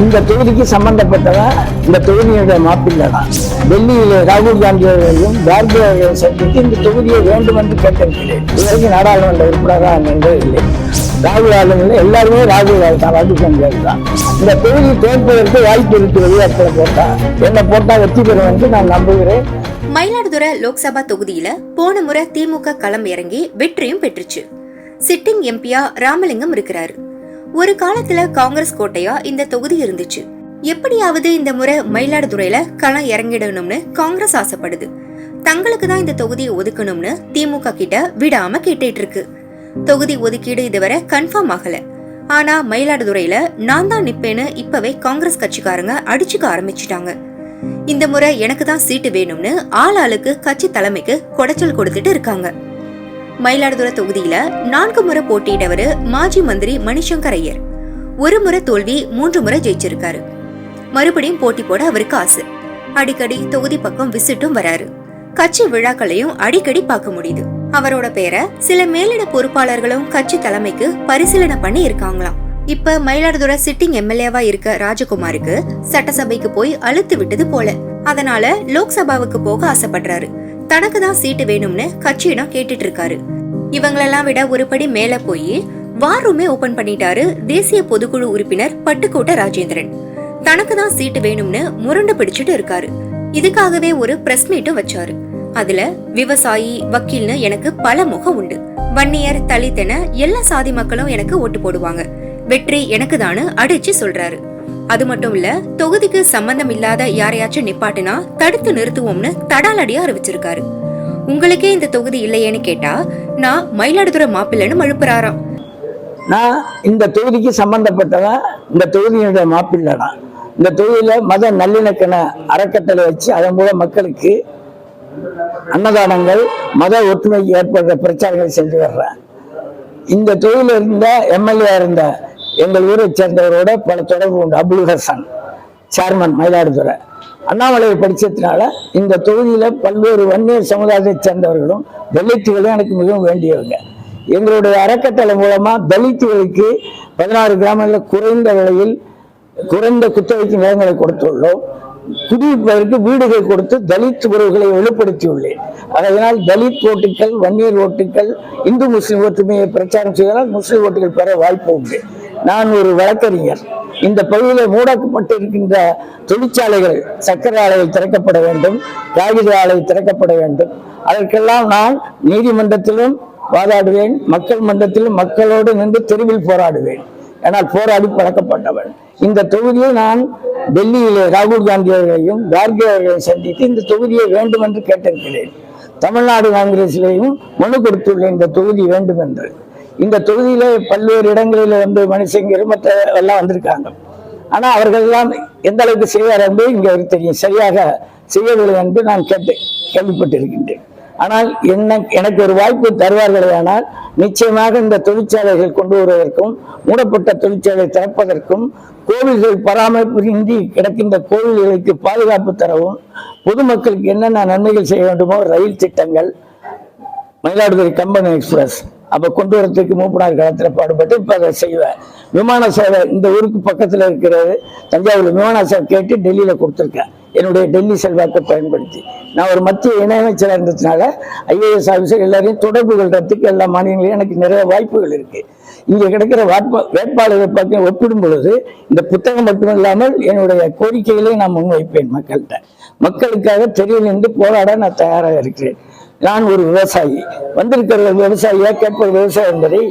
இந்த தொகுதிக்கு சம்பந்தப்பட்டவன் இந்த தொகுதியுடைய மாப்பிள்ளை தான் டெல்லியில் ராகுல் காந்தி அவர்களையும் கார்கே அவர்களையும் சந்தித்து இந்த தொகுதியை வேண்டும் என்று கேட்டிருக்கிறேன். இதுவரைக்கும் நாடாளுமன்ற உறுப்பினராக நின்றதில்லை ராகுல் ஆளுநர் எல்லாருமே ராகுல் தான் ராகுல் காந்தி தான். இந்த தொகுதி தேர்ப்பதற்கு வாய்ப்பு இருக்கிறது இடத்துல போட்டா. என்ன போட்டா வெற்றி பெறும் என்று நான் நம்புகிறேன். மயிலாடுதுறை லோக்சபா தொகுதியில போன முறை திமுக களம் இறங்கி வெற்றியும் பெற்றுச்சு. சிட்டிங் எம்பியா ராமலிங்கம் இருக்கிறாரு. ஒரு காலத்துல காங்கிரஸ் கோட்டையா இந்த தொகுதி இருந்துச்சு. எப்படியாவது இந்த முறை மயிலாடுதுறையில களம் இறங்கிடணும்னு காங்கிரஸ் ஆசைப்படுது. தங்களுக்கு தான் இந்த தொகுதியை ஒதுக்கணும்னு திமுக கிட்ட விடாம கேட்டுட்டு இருக்கு தொகுதி ஒதுக்கீடு இதுவரை கன்ஃபார்ம் ஆகல. ஆனா மயிலாடுதுறையில நான் தான் நிப்பேன்னு இப்பவே காங்கிரஸ் கட்சிக்காரங்க அடிச்சுக்க ஆரம்பிச்சிட்டாங்க. இந்த முறை எனக்கு தான் சீட்டு வேணும்னு ஆள் ஆளுக்கு கட்சி தலைமைக்கு கொடைச்சல் கொடுத்துட்டு இருக்காங்க. மயிலாடுதுறை தொகுதியில நான்கு முறை போட்டியிட்டவரு மாஜி மந்திரி மணிசங்கர் ஐயர். ஒரு முறை தோல்வி மூன்று முறை ஜெயிச்சிருக்காரு. மறுபடியும் போட்டி போட அவருக்கு ஆசை. அடிக்கடி தொகுதி பக்கம் விசிட்டும் வராரு. கட்சி விழாக்களையும் அடிக்கடி பார்க்க முடியுது. அவரோட பேரை சில மேலிட பொறுப்பாளர்களும் கட்சி தலைமைக்கு பரிசீலனை பண்ணி இருக்காங்களாம். இப்ப மயிலாடுதுறை சிட்டிங் எம்எல்ஏவா இருக்க ராஜகுமாருக்கு சட்டசபைக்கு போய் அழுத்து விட்டது போல. அதனால லோக்சபாவுக்கு போக ஆசைப்படுறாரு. தனக்கு தான் சீட்டு வேணும்னு கட்சியிடம் கேட்டுட்டு இருக்காரு இவங்களெல்லாம் விட ஒரு படி மேல போய் வார் ரூமே ஓபன் பண்ணிட்டாரு தேசிய பொதுக்குழு உறுப்பினர் பட்டுக்கோட்டை ராஜேந்திரன். தனக்கு தான் சீட்டு வேணும்னு முரண்டு பிடிச்சிட்டு இருக்காரு. இதுக்காகவே ஒரு பிரஸ் மீட்டும் வச்சாரு. அதுல விவசாயி வக்கீல்னு எனக்கு பல முகம் உண்டு. வன்னியர் தலித்தென எல்லா சாதி மக்களும் எனக்கு ஓட்டு போடுவாங்க. வெற்றி எனக்கு தானு அடிச்சு சொல்றாரு. அது மட்டும் இல்ல தொகுதிக்கு சம்பந்தம் இல்லாத யாரையாச்சும் நிப்பாட்டினா தடுத்து நிறுத்துவோம்னு தடாலடியா அறிவிச்சிருக்காரு. உங்களுக்கே இந்த தொகுதி இல்லையேன்னு கேட்டா நான் மயிலாடுதுறை மாப்பிள்ளைன்னு மழுப்புறாராம். நான் இந்த தொகுதிக்கு சம்பந்தப்பட்டவன் இந்த தொகுதியினுடைய மாப்பிள்ளடா. தான் இந்த தொகுதியில மத நல்லிணக்கண அறக்கட்டளை வச்சு அதன் மூலம் மக்களுக்கு அன்னதானங்கள் மத ஒற்றுமைக்கு ஏற்படுற பிரச்சாரங்கள் செஞ்சு வர்றேன். இந்த தொகுதியில் இருந்த எம்எல்ஏ இருந்த எங்கள் ஊரை சேர்ந்தவரோட பல தொடர்பு உண்டு. அபுல் ஹசன் சேர்மன் மயிலாடுதுறை. அண்ணாமலையை படித்ததுனால இந்த தொகுதியில பல்வேறு வன்னியர் சமுதாயத்தை சேர்ந்தவர்களும் தலித்துகளும் எனக்கு மிகவும் வேண்டியவங்க. எங்களுடைய அறக்கட்டளை மூலமா தலித்துகளுக்கு பதினாறு கிராமங்களில் குறைந்த விலையில் குறைந்த குத்தகைக்கு நிலங்களை கொடுத்துள்ளோம். குடியிருப்பதற்கு வீடுகள் கொடுத்து தலித் உறவுகளை வெளிப்படுத்தியுள்ளேன். அதனால் தலித் ஓட்டுகள் வன்னியர் ஓட்டுகள் இந்து முஸ்லீம் ஒற்றுமையை பிரச்சாரம் செய்வதால் முஸ்லீம் ஓட்டுகள் பெற வாய்ப்பு உண்டு. நான் ஒரு வழக்கறிஞர். இந்த பகுதியில் மூடப்பட்டிருக்கின்ற தொழிற்சாலைகள் சர்க்கரை ஆலைகள் திறக்கப்பட வேண்டும் காகித ஆலை திறக்கப்பட வேண்டும். அதற்கெல்லாம் நான் நீதிமன்றத்திலும் வாதாடுவேன் மக்கள் மன்றத்திலும் மக்களோடு நின்று தெருவில் போராடுவேன். ஆனால் போராடி பழக்கப்பட்டவன். இந்த தொகுதியை நான் டெல்லியிலே ராகுல் காந்தி அவர்களையும் கார்கே அவர்களையும் சந்தித்து இந்த தொகுதியை வேண்டும் என்று கேட்டிருக்கிறேன். தமிழ்நாடு காங்கிரசிலேயும் மனு கொடுத்துள்ளேன் இந்த தொகுதி வேண்டும் என்று இந்த தொகுதியில பல்வேறு இடங்களில் வந்து மனுஷங்கர் மற்ற எல்லாம் வந்திருக்காங்க. ஆனா அவர்கள் எல்லாம் எந்த அளவுக்கு செய்வார் என்று இங்க தெரியும். சரியாக செய்யவில்லை என்று நான் கேட்டு கேள்விப்பட்டிருக்கின்றேன். ஆனால் என்ன எனக்கு ஒரு வாய்ப்பு தருவார்களே ஆனால் நிச்சயமாக இந்த தொழிற்சாலைகள் கொண்டு வருவதற்கும் மூடப்பட்ட தொழிற்சாலை திறப்பதற்கும் கோவில்கள் பராமரிப்பு இன்றி கிடக்கின்ற கோவில்களுக்கு பாதுகாப்பு தரவும் பொதுமக்களுக்கு என்னென்ன நன்மைகள் செய்ய வேண்டுமோ ரயில் திட்டங்கள் மயிலாடுதுறை கம்பன் எக்ஸ்பிரஸ் அப்போ கொண்டு வரதுக்கு மூப்பனார் காலத்தில் பாடுபட்டு இப்போ அதை செய்வேன் விமான சேவை இந்த ஊருக்கு பக்கத்தில் இருக்கிறது. தஞ்சாவூர் விமான சேவை கேட்டு டெல்லியில் கொடுத்துருக்கேன். என்னுடைய டெல்லி செல்வாக்கை பயன்படுத்தி. நான் ஒரு மத்திய இணையமைச்சராக இருந்ததுனால ஐஏஎஸ் ஆஃபீஸர் எல்லாரையும் தொடர்பு கொள்றதுக்கு எல்லா மாநிலங்களையும் எனக்கு நிறைய வாய்ப்புகள் இருக்குது இங்கே கிடைக்கிற வாட்பா வேட்பாளரை பார்த்து ஒப்பிடும் பொழுது இந்த புத்தகம் மட்டும் இல்லாமல் என்னுடைய கோரிக்கைகளை நான் முன்வைப்பேன் மக்கள்கிட்ட. மக்களுக்காக தெரியல போராட நான் தயாராக இருக்கிறேன். நான் ஒரு விவசாயி. வந்திருக்கிற விவசாயியா கேட்பது விவசாயம் என்பதை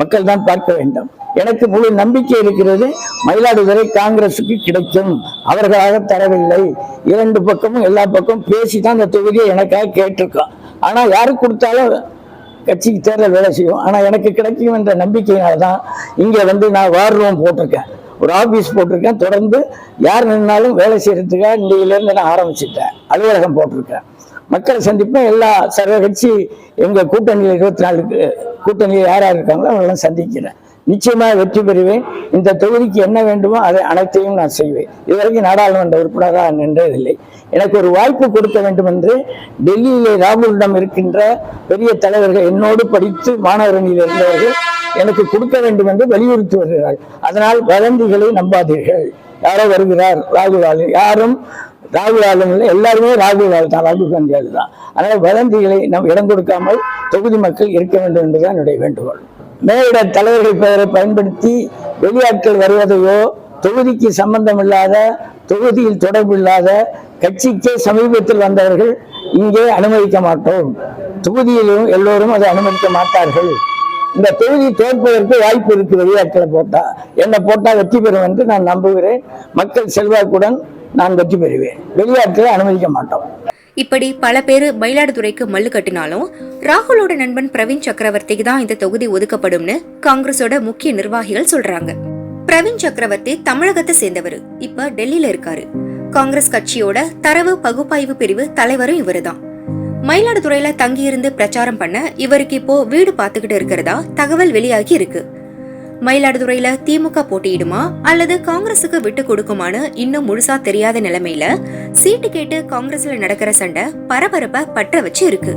மக்கள் தான் பார்க்க வேண்டும். எனக்கு முழு நம்பிக்கை இருக்கிறது மயிலாடுதுறை காங்கிரசுக்கு கிடைக்கும். அவர்களாக தரவில்லை. இரண்டு பக்கமும் எல்லா பக்கமும் பேசி தான் இந்த தொகுதியை எனக்காக கேட்டிருக்கோம். ஆனா யாரு கொடுத்தாலும் கட்சிக்கு தேர்தல் வேலை செய்யும். ஆனா எனக்கு கிடைக்கும் என்ற நம்பிக்கையினால தான் இங்க வந்து நான் வார் ரூம் போட்டிருக்கேன். ஒரு ஆபீஸ் போட்டிருக்கேன். தொடர்ந்து யார் நின்னாலும் வேலை செய்யறதுக்காக இன்றையிலேருந்து நான் ஆரம்பிச்சிட்டேன். அலுவலகம் போட்டிருக்கேன். மக்களை சந்திப்பேன் எல்லா சர்வ கட்சி எங்கள் கூட்டணியில் இருபத்தி நாலு கூட்டணியில் யார் யார் இருக்காங்களோ அவங்களெல்லாம் சந்திக்கிறேன். நிச்சயமாக வெற்றி பெறுவேன். இந்த தொகுதிக்கு என்ன வேண்டுமோ அதை அனைத்தையும் நான் செய்வேன். இதுவரைக்கும் நாடாளுமன்ற உறுப்பினராக நின்றதில்லை. எனக்கு ஒரு வாய்ப்பு கொடுக்க வேண்டும் என்று டெல்லியிலே ராகுலிடம் இருக்கின்ற பெரிய தலைவர்கள் என்னோடு படித்து மாணவரணியில் இருந்தவர்கள் எனக்கு கொடுக்க வேண்டும் என்று வலியுறுத்தி வருகிறார்கள். அதனால் வதந்திகளை நம்பாதீர்கள். யாரோ வருகிறார் ராகுல் யாரும் ராகுல் ஆளுநர் இல்லை எல்லாருமே ராகுல் ஆள் தான் ராகுல் காந்தி ஆள் தான் அதனால் வதந்திகளை நாம் இடம் கொடுக்காமல் தொகுதி மக்கள் இருக்க வேண்டும் என்றுதான் என்னுடைய வேண்டுகோள். மேலிட தலைவர்கள் பெயரை பயன்படுத்தி வெளியாட்கள் வருவதையோ தொகுதிக்கு சம்பந்தம் இல்லாத தொகுதியில் தொடர்பு இல்லாத கட்சிக்கே சமீபத்தில் வந்தவர்கள் இங்கே அனுமதிக்க மாட்டோம். தொகுதியிலும் எல்லோரும் அதை அனுமதிக்க மாட்டார்கள். இந்த தொகுதி தோற்பதற்கு வாய்ப்பு இருக்கு வெளியாட்களை போட்டா. என்னை போட்டா வெற்றி பெறும் என்று நான் நம்புகிறேன். மக்கள் செல்வாக்குடன் நான் வெற்றி பெறுவேன். வெளியாட்களை அனுமதிக்க மாட்டோம். இப்படி பல பேர் மயிலாடுதுறைக்கு மல்லு கட்டினாலும் ராகுலோட நண்பன் பிரவீன் சக்கரவர்த்திக்கு தான் இந்த தொகுதி ஒதுக்கப்படும்னு காங்கிரஸோட முக்கிய நிர்வாகிகள் சொல்றாங்க. பிரவீன் சக்கரவர்த்தி தமிழகத்தை சேர்ந்தவர். இப்ப டெல்லியில இருக்காரு. காங்கிரஸ் கட்சியோட தரவு பகுப்பாய்வு பிரிவு தலைவரும் இவருதான். மயிலாடுதுறையில தங்கியிருந்து பிரச்சாரம் பண்ண இவருக்கு இப்போ வீடு பாத்துக்கிட்டு இருக்கிறதா தகவல் வெளியாகி இருக்கு. மயிலாடுதுறையில திமுக போட்டியிடுமா அல்லது காங்கிரசுக்கு விட்டு கொடுக்குமான்னு இன்னும் முழுசா தெரியாத நிலைமையில சீட்டு கேட்டு காங்கிரஸ்ல நடக்கிற சண்டை பரபரப்ப பற்ற வச்சு இருக்கு.